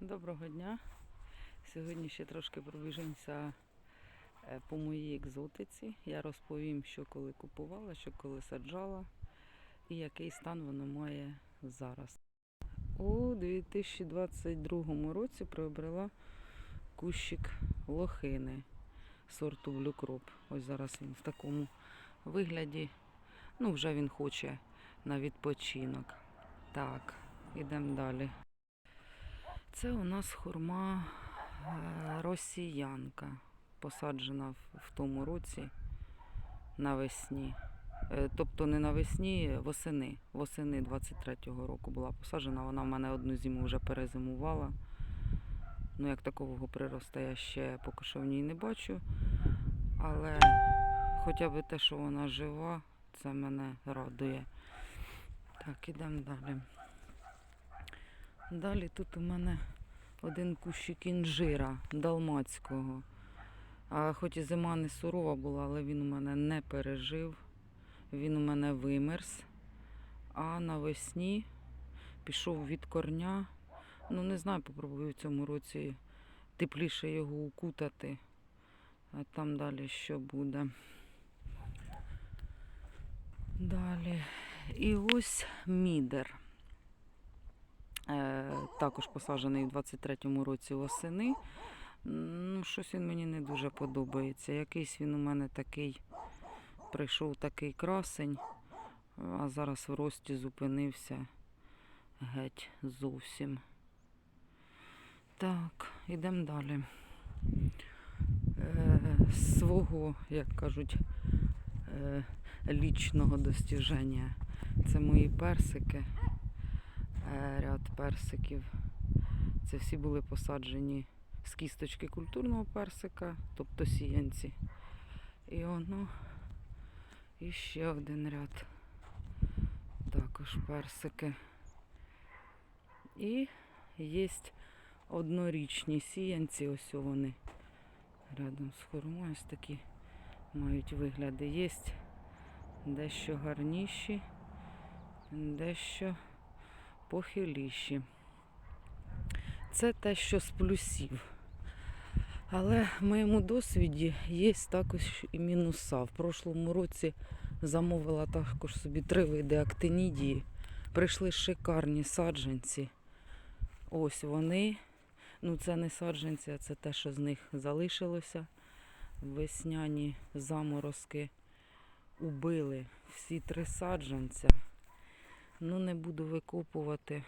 Доброго дня. Сьогодні ще трошки пробіжимося е, по моїй екзотиці. Я розповім, що коли купувала, що коли саджала і який стан воно має зараз. У 2022 році приобрела кущик лохини сорту Crop. Ось зараз він в такому вигляді. Ну, вже він хоче на відпочинок. Так, ідемо далі. Це у нас хурма е, росіянка, посаджена в, тому році навесні. Е, Тобто не навесні, восени. Восени 23-го року була посаджена. Вона в мене одну зиму вже перезимувала. Ну, як такового приросту я ще поки що в ній не бачу. Але хоча б те, що вона жива, це мене радує. Так, ідемо далі. Далі тут у мене один кущик інжира далмацького. А хоч і зима не сурова була, але він у мене не пережив. Він у мене вимерз. А навесні пішов від корня. Ну, не знаю, попробую в цьому році тепліше його укутати. А там далі що буде. Далі. І ось мідер. Також посаджений у 23-му році восени. Ну, щось він мені не дуже подобається. Якийсь він у мене такий, прийшов такий красень, а зараз в рості зупинився геть зовсім. Так, йдемо далі. Е, свого, як кажуть, е, лічного достіження. Це мої персики ряд персиків. Це всі були посаджені з кісточки культурного персика, тобто сіянці. І воно і ще один ряд. Також персики. І є однорічні сіянці, ось вони рядом з хурмою ось такі мають вигляди. Є дещо гарніші, дещо похиліші. Це те, що з плюсів. Але в моєму досвіді є також і мінуса. В прошлому році замовила також собі три види актинідії. Прийшли шикарні саджанці. Ось вони. Ну, це не саджанці, а це те, що з них залишилося. Весняні заморозки убили всі три саджанця. Ну, не буду викопувати.